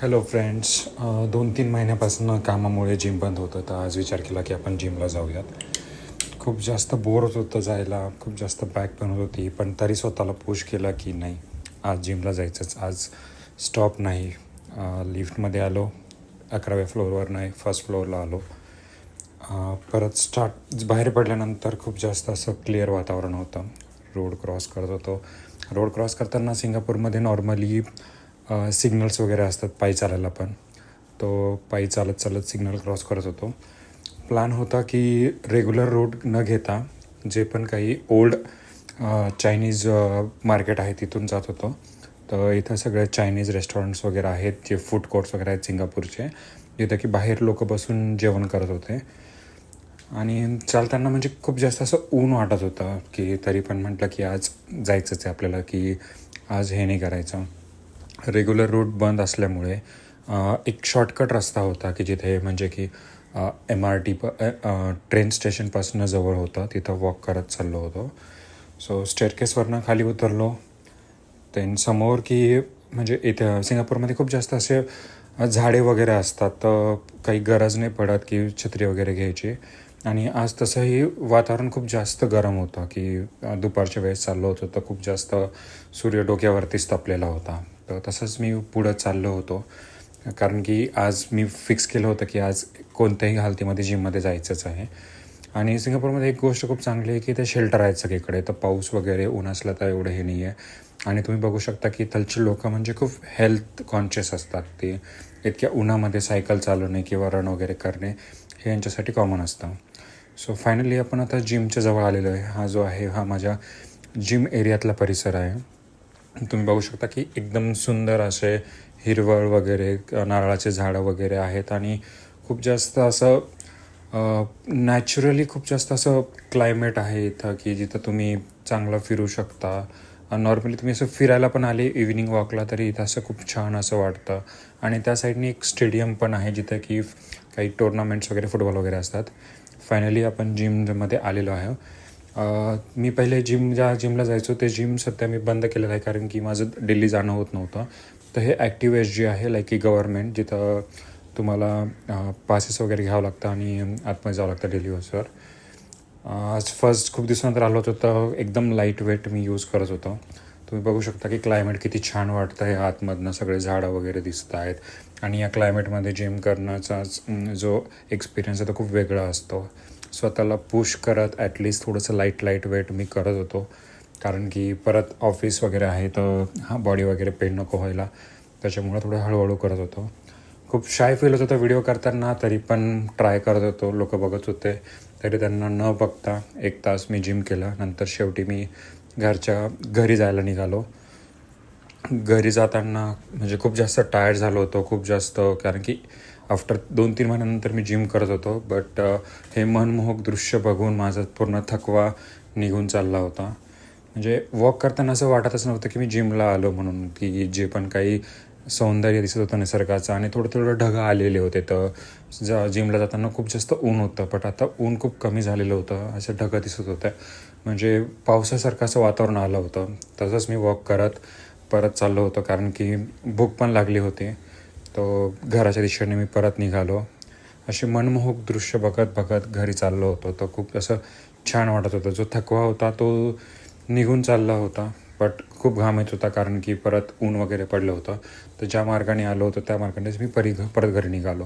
Hello friends दोन तीन महिन्यापासून कामामुळे जिम बंद होतं तर आज विचार केला की आपण जिमला जाऊयात. खूप जास्त बोर होत होतं जायला. खूप जास्त बॅक पण होत होती. पण तरी स्वतःला पुश केला की नाही. आज जिमला जायचंच. आज स्टॉप नाही. लिफ्टमध्ये आलो. अकराव्या फ्लोअरवर नाही. फर्स्ट फ्लोअरला आलो. परत स्टार्ट बाहेर पडल्यानंतर खूप जास्त असं क्लिअर वातावरण होतं. रोड क्रॉस करत होतो. रोड क्रॉस करताना सिंगापूरमध्ये नॉर्मली सिग्नल्स वगैरे असतात पायी चालायला पण. तो पायी चालत चालत सिग्नल क्रॉस करत होतो. प्लॅन होता की रेग्युलर रोड न घेता जे पण काही ओल्ड चायनीज मार्केट आहे तिथून जात होतो. तर इथं सगळे चायनीज रेस्टॉरंट्स वगैरे आहेत जे फूड कोर्ट्स वगैरे आहेत सिंगापूरचे. जिथं की बाहेर लोक बसून जेवण करत होते. आणि चालताना म्हणजे खूप जास्त असं ऊन वाटत होतं की तरी पण म्हटलं की आज जायचंच आहे आपल्याला की आज हे नाही करायचं. रेग्युलर रूट बंद असल्यामुळे एक शॉर्टकट रस्ता होता की जिथे म्हणजे की एम आर टी प ट्रेन स्टेशनपासून जवळ होतं. तिथं वॉक करत चाललो होतो. सो स्टेअरकेसवरनं खाली उतरलो. देन समोर की म्हणजे इथे सिंगापूरमध्ये खूप जास्त असे झाडे वगैरे असतात. तर काही गरज नाही पडत की छत्री वगैरे घ्यायची. आणि आज तसंही वातावरण खूप जास्त गरम होतं की दुपारच्या वेळेस चाललो होतो तर खूप जास्त सूर्य डोक्यावरतीच तपलेला होता. तर तसंच मी पुढं चाललो होतो. कारण की आज मी फिक्स केलं होतं की आज कोणत्याही हालतीमध्ये जिममध्ये जायचंच आहे. आणि सिंगापूरमध्ये एक गोष्ट खूप चांगली आहे की ते शेल्टर आहेत सगळीकडे. तर पाऊस वगैरे ऊन असलं तर एवढं हे नाही आहे आणि तुम्ही बघू शकता की तलचे लोक म्हणजे खूप हेल्थ कॉन्शियस असतात ते. इतक्या उन्हामध्ये सायकल चालवणे किंवा रन वगैरे करणे हे यांच्यासाठी कॉमन असतं. सो फायनली आपण आता जिमच्या जवळ आलेलो आहे. हा जो आहे हा माझ्या जिम एरियातला परिसर आहे. तुम्ही बघू शकता की एकदम सुंदर असे हिरवळ वगैरे नारळाचे झाडं वगैरे आहेत आणि खूप जास्त असं नॅचरली खूप जास्त असं क्लायमेट आहे इथं की जिथं तुम्ही चांगलं फिरू शकता. नॉर्मली तुम्ही असं फिरायला पण आले इव्हिनिंग वॉकला तरी इथं असं खूप छान असं वाटतं. आणि त्या साईडनी एक स्टेडियम पण आहे जिथं की काही टोर्नामेंट्स वगैरे फुटबॉल वगैरे असतात. फायनली आपण जिममध्ये आलेलो आहे. मी पहिले जिम ज्या जिमला जायचो ते जिम सध्या मी बंद केलेलं आहे कारण की माझं डेली जाणं होत नव्हतं. तर हे ॲक्टिव्ह एस जी आहे लाईक की गव्हर्मेंट जिथं तुम्हाला पासेस वगैरे घ्यावं लागतं आणि आतमध्ये जावं लागतं डेली यूजवर आज फर्स्ट खूप दिवसानंतर आलो होतो तर एकदम लाइट वेट मी यूज करत होतो. तुम्ही बघू शकता की क्लायमेट किती छान वाटतं आहे आतमधनं सगळे झाडं वगैरे दिसत आहेत. आणि या क्लायमेटमध्ये जिम करण्याचा जो एक्सपिरियन्स आहे तो खूप वेगळा असतो. स्वतःला पुश करत ॲटलिस्ट थोडंसं लाइट लाइट वेट मी करत होतो. कारण की परत ऑफिस वगैरे आहे तर हां बॉडी वगैरे पेन नको व्हायला. त्याच्यामुळं थोडं हळूहळू करत होतो. खूप शाय फील होत होतं व्हिडिओ करताना तरी पण ट्राय करत होतो. लोक बघत होते. तरी त्यांना न बघता एक तास मी जिम केला. नंतर शेवटी मी घरच्या घरी जायला निघालो. घरी जाताना म्हणजे खूप जास्त टायर्ड झालो होतो. खूप जास्त कारण की आफ्टर दोन तीन महिन्यानंतर मी जिम करत होतो बट uh, हे मनमोहक दृश्य बघून माझा पूर्ण थकवा निघून चालला होता. म्हणजे वॉक करताना असं वाटतच नव्हतं की मी जिमला आलो म्हणून की जे पण काही सौंदर्य दिसत होतं निसर्गाचं आणि थोडं थोडं ढग आलेले होते. तर जा जिमला जाताना खूप जास्त ऊन होतं बट आता ऊन खूप कमी झालेलं होतं असं ढग दिसत होतं. म्हणजे पावसासारखं असं वातावरण आलं होतं. तसंच मी वॉक करत परत चाललो होतो कारण की भूक पण लागली होती. तो घराच्या दिशेने मी परत निघालो. असे मनमोहक दृश्य बघत बघत घरी चाललो होतो. तो खूप असं छान वाटत होतं. जो थकवा होता तो निघून चालला होता. बट खूप घाम येत होता कारण की परत ऊन वगैरे पडलं होतं. तर ज्या मार्गाने आलो होतो त्या मार्गानेच मी परी परत घरी निघालो.